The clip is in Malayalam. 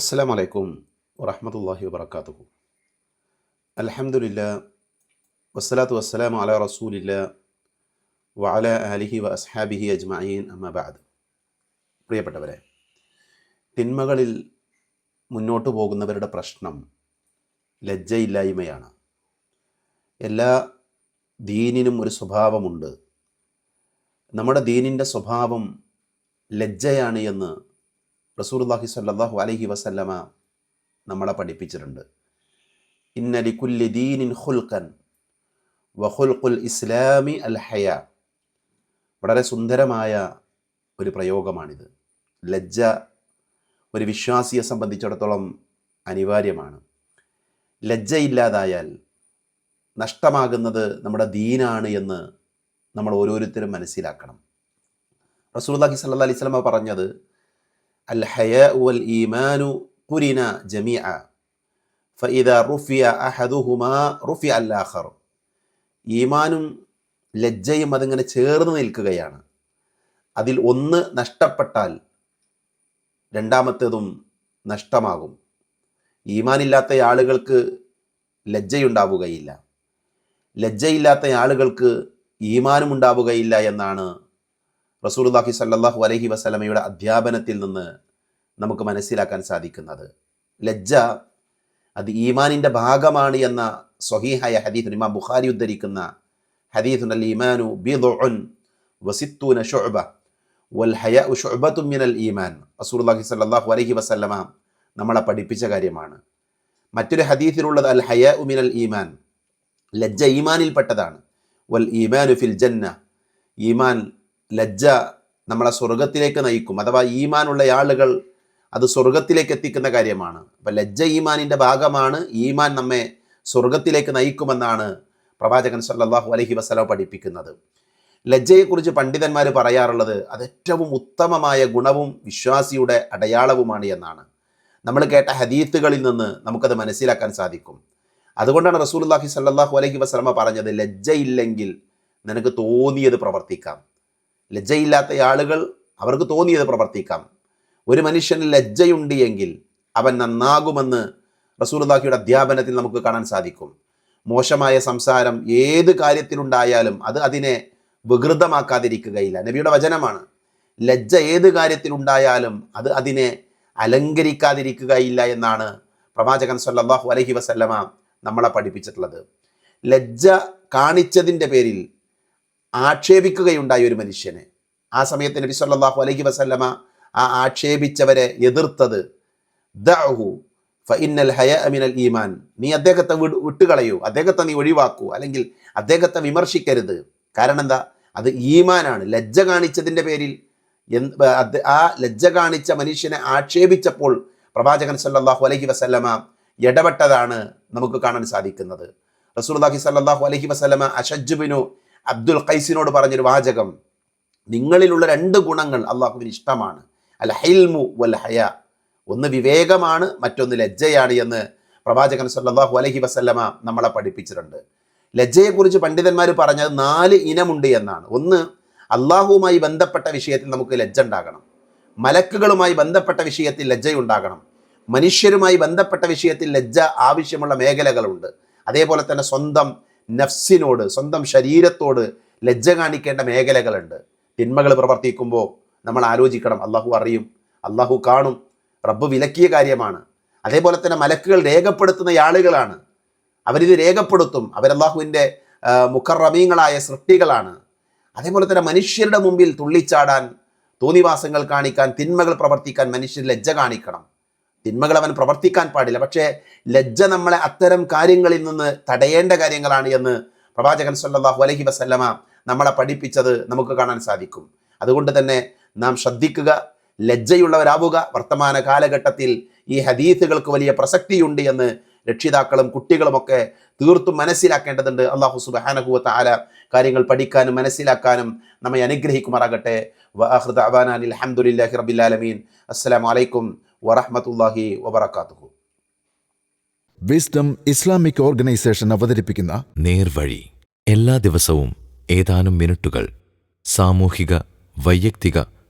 അസ്സാം വലൈക്കും വറഹമത്തല്ലാഹി വാബർക്കാത്തു അലഹമുല്ല വസ്സലാത്തു വസ്സലാം അല റസൂലില്ല വഅല അലിഹി വ അസ്ഹാബിഹി അജ്മീൻ അമ്മബാദ് പ്രിയപ്പെട്ടവരെ തിന്മകളിൽ മുന്നോട്ട് പോകുന്നവരുടെ പ്രശ്നം ലജ്ജയില്ലായ്മയാണ്. എല്ലാ ദീനിനും ഒരു സ്വഭാവമുണ്ട്. നമ്മുടെ ദീനിന്റെ സ്വഭാവം ലജ്ജയാണ് എന്ന് റസൂർല്ലാഹി സല്ലാഹു അലഹി വസല്ലമ നമ്മളെ പഠിപ്പിച്ചിട്ടുണ്ട്. ഇന്നലി ഹുൽക്കൻ വഹുൽഖുൽ ഇസ്ലാമി അൽ ഹയ. വളരെ സുന്ദരമായ ഒരു പ്രയോഗമാണിത്. ലജ്ജ ഒരു വിശ്വാസിയെ സംബന്ധിച്ചിടത്തോളം അനിവാര്യമാണ്. ലജ്ജയില്ലാതായാൽ നഷ്ടമാകുന്നത് നമ്മുടെ ദീനാണ് എന്ന് നമ്മൾ ഓരോരുത്തരും മനസ്സിലാക്കണം. റസൂൽല്ലാഹി സല്ലാ അലൈഹി പറഞ്ഞത് അൽ ഹയ വൽ ഈമാനു കുരിന رفع ഫഇദ റുഫിയ അഹദുഹുമാ റുഫിയ അൽ ആഖർ ഈമാനും ലജ്ജയും അതിങ്ങനെ ചേർന്ന് നിൽക്കുകയാണ്. അതിൽ ഒന്ന് നഷ്ടപ്പെട്ടാൽ രണ്ടാമത്തേതും നഷ്ടമാകും. ഈമാനില്ലാത്ത ആളുകൾക്ക് ലജ്ജയുണ്ടാവുകയില്ല. ലജ്ജയില്ലാത്ത ആളുകൾക്ക് ഈമാനും ഉണ്ടാവുകയില്ല എന്നാണ് റസൂലുല്ലാഹി സല്ലാഹു അലഹി വസലമയുടെ അധ്യാപനത്തിൽ നിന്ന് നമുക്ക് മനസ്സിലാക്കാൻ സാധിക്കുന്നത്. ലജ്ജ അത് ഈമാനിന്റെ ഭാഗമാണ് എന്ന സ്വഹീഹായ ഹദീഫുൻ ഇമാം ബുഖാരി ഉദ്ധരിക്കുന്ന ഹദീഫുൻ ഈമാനു ബിദുഉൻ വസിത്തൂന ഷുഅബ വൽ ഹയ ഷുഅബത്തും മിനൽ ഈമാൻ. റസൂലുള്ളാഹി സ്വല്ലല്ലാഹു അലൈഹി വസല്ലമ നമ്മളെ പഠിപ്പിച്ച കാര്യമാണ്. മറ്റൊരു ഹദീഫിലുള്ളത് അൽ ഹയ മിനൽ ഈമാൻ. ലജ്ജ ഈമാനിൽപ്പെട്ടതാണ്. വൽ ഈമാനു ഫിൽ ജന്ന. ഈമാൻ ലജ്ജ നമ്മളെ സ്വർഗത്തിലേക്ക് നയിക്കും. അഥവാ ഈമാനുള്ള ആളുകൾ അത് സ്വർഗത്തിലേക്ക് എത്തിക്കുന്ന കാര്യമാണ്. അപ്പം ലജ്ജ ഈമാനിന്റെ ഭാഗമാണ് ഈമാൻ നമ്മെ സ്വർഗത്തിലേക്ക് നയിക്കുമെന്നാണ് പ്രവാചകൻ സല്ലാഹു അലഹി വസ്ലാം പഠിപ്പിക്കുന്നത്. ലജ്ജയെക്കുറിച്ച് പണ്ഡിതന്മാർ പറയാറുള്ളത് അത് ഏറ്റവും ഉത്തമമായ ഗുണവും വിശ്വാസിയുടെ അടയാളവുമാണ് എന്നാണ്. നമ്മൾ കേട്ട ഹദീത്തുകളിൽ നിന്ന് നമുക്കത് മനസ്സിലാക്കാൻ സാധിക്കും. അതുകൊണ്ടാണ് റസൂൽല്ലാഹി സല്ലാഹു അലഹി വസ്ലമ പറഞ്ഞത് ലജ്ജയില്ലെങ്കിൽ നിനക്ക് തോന്നിയത് പ്രവർത്തിക്കാം. ലജ്ജയില്ലാത്ത ആളുകൾ അവർക്ക് തോന്നിയത് പ്രവർത്തിക്കാം. ഒരു മനുഷ്യന് ലജ്ജയുണ്ട് എങ്കിൽ അവൻ നന്നാകുമെന്ന് റസൂർദാഹിയുടെ അധ്യാപനത്തിൽ നമുക്ക് കാണാൻ സാധിക്കും. മോശമായ സംസാരം ഏത് കാര്യത്തിലുണ്ടായാലും അത് അതിനെ വികൃതമാക്കാതിരിക്കുകയില്ല. നബിയുടെ വചനമാണ്. ലജ്ജ ഏത് കാര്യത്തിലുണ്ടായാലും അത് അതിനെ അലങ്കരിക്കാതിരിക്കുകയില്ല എന്നാണ് പ്രവാചകൻ സല്ലാഹു അലഹി വസല്ലമ നമ്മളെ പഠിപ്പിച്ചിട്ടുള്ളത്. ലജ്ജ കാണിച്ചതിന്റെ പേരിൽ ആക്ഷേപിക്കുകയുണ്ടായ ഒരു മനുഷ്യനെ. ആ സമയത്ത് നബി സല്ലാഹു അലഹി വസല്ലമ ആ ആക്ഷേപിച്ചവരെ എതിർത്തത്. ഈമാൻ. നീ അദ്ദേഹത്തെ വിട് വിട്ടുകളയൂ. അദ്ദേഹത്തെ നീ ഒഴിവാക്കൂ. അല്ലെങ്കിൽ അദ്ദേഹത്തെ വിമർശിക്കരുത്. കാരണം എന്താ? അത് ഈമാനാണ്. ലജ്ജ കാണിച്ചതിന്റെ പേരിൽ ആ ലജ്ജ കാണിച്ച മനുഷ്യനെ ആക്ഷേപിച്ചപ്പോൾ പ്രവാചകൻ സല്ലാഹു അലഹി വസല്ലമ ഇടപെട്ടതാണ് നമുക്ക് കാണാൻ സാധിക്കുന്നത്. റസൂൽദാഹി സല്ലാഹു അലഹി വസല്ലമ അഷജുബിനു അബ്ദുൽ ഖൈസിനോട് പറഞ്ഞൊരു വാചകം നിങ്ങളിലുള്ള രണ്ട് ഗുണങ്ങൾ അള്ളാഹുവിന് ഇഷ്ടമാണ്. അൽ ഹിൽമു വൽ ഹയ ഒന്ന് വിവേകമാണ് മറ്റൊന്ന് ലജ്ജയാണ് എന്ന് പ്രവാചകൻ സല്ലാഹു അലഹി വസല്ലമ നമ്മളെ പഠിപ്പിച്ചിട്ടുണ്ട്. ലജ്ജയെക്കുറിച്ച് പണ്ഡിതന്മാർ പറഞ്ഞത് നാല് ഇനമുണ്ട് എന്നാണ്. ഒന്ന് അള്ളാഹുവുമായി ബന്ധപ്പെട്ട വിഷയത്തിൽ നമുക്ക് ലജ്ജ ഉണ്ടാകണം. മലക്കുകളുമായി ബന്ധപ്പെട്ട വിഷയത്തിൽ ലജ്ജയുണ്ടാകണം മനുഷ്യരുമായി ബന്ധപ്പെട്ട വിഷയത്തിൽ ലജ്ജ ആവശ്യമുള്ള മേഖലകളുണ്ട്. അതേപോലെ തന്നെ സ്വന്തം നഫ്സിനോട് സ്വന്തം ശരീരത്തോട് ലജ്ജ കാണിക്കേണ്ട മേഖലകളുണ്ട്. തിന്മകൾ പ്രവർത്തിക്കുമ്പോൾ നമ്മൾ ആലോചിക്കണം. അള്ളാഹു അറിയും. അള്ളാഹു കാണും. റബ്ബ് വിലക്കിയ കാര്യമാണ്. അതേപോലെ തന്നെ മലക്കുകൾ രേഖപ്പെടുത്തുന്ന ആളുകളാണ്. അവരിത് രേഖപ്പെടുത്തും. അവരല്ലാഹുവിന്റെ മുഖറമീങ്ങളായ സൃഷ്ടികളാണ്. അതേപോലെ തന്നെ മനുഷ്യരുടെ മുമ്പിൽ തുള്ളിച്ചാടാൻ തോന്നിവാസങ്ങൾ കാണിക്കാൻ തിന്മകൾ പ്രവർത്തിക്കാൻ മനുഷ്യർ ലജ്ജ കാണിക്കണം. തിന്മകൾ അവൻ പ്രവർത്തിക്കാൻ പാടില്ല. പക്ഷേ ലജ്ജ നമ്മളെ അത്തരം കാര്യങ്ങളിൽ നിന്ന് തടയേണ്ട കാര്യങ്ങളാണ് എന്ന് പ്രവാചകൻ സല്ലാഹു അലഹി വസല്ലമ നമ്മളെ പഠിപ്പിച്ചത് നമുക്ക് കാണാൻ സാധിക്കും. അതുകൊണ്ട് തന്നെ നാം ശ്രദ്ധിക്കുക ലജ്ജയുള്ളവരാവുക. വർത്തമാന കാലഘട്ടത്തിൽ ഈ ഹദീസുകൾക്ക് വലിയ പ്രസക്തിയുണ്ട് എന്ന് രക്ഷിതാക്കളും കുട്ടികളുമൊക്കെ തീർത്തും മനസ്സിലാക്കേണ്ടതുണ്ട്. അള്ളാഹു സുബാനഹുവത്ത ആല കാര്യങ്ങൾ പഠിക്കാനും മനസ്സിലാക്കാനും നമ്മെ അനുഗ്രഹിക്കുമാറാകട്ടെ. അലഹമുല്ലാഹി റബിലാലമീൻ അസ്സാം വലൈക്കും വറഹമത്തല്ലാഹി വാത്തു വിസ്ഡം ഇസ്ലാമിക് ഓർഗനൈസേഷൻ അവതരിപ്പിക്കുന്ന നേർവഴി എല്ലാ ദിവസവും ഏതാനും മിനിറ്റുകൾ സാമൂഹിക വൈയക്തിക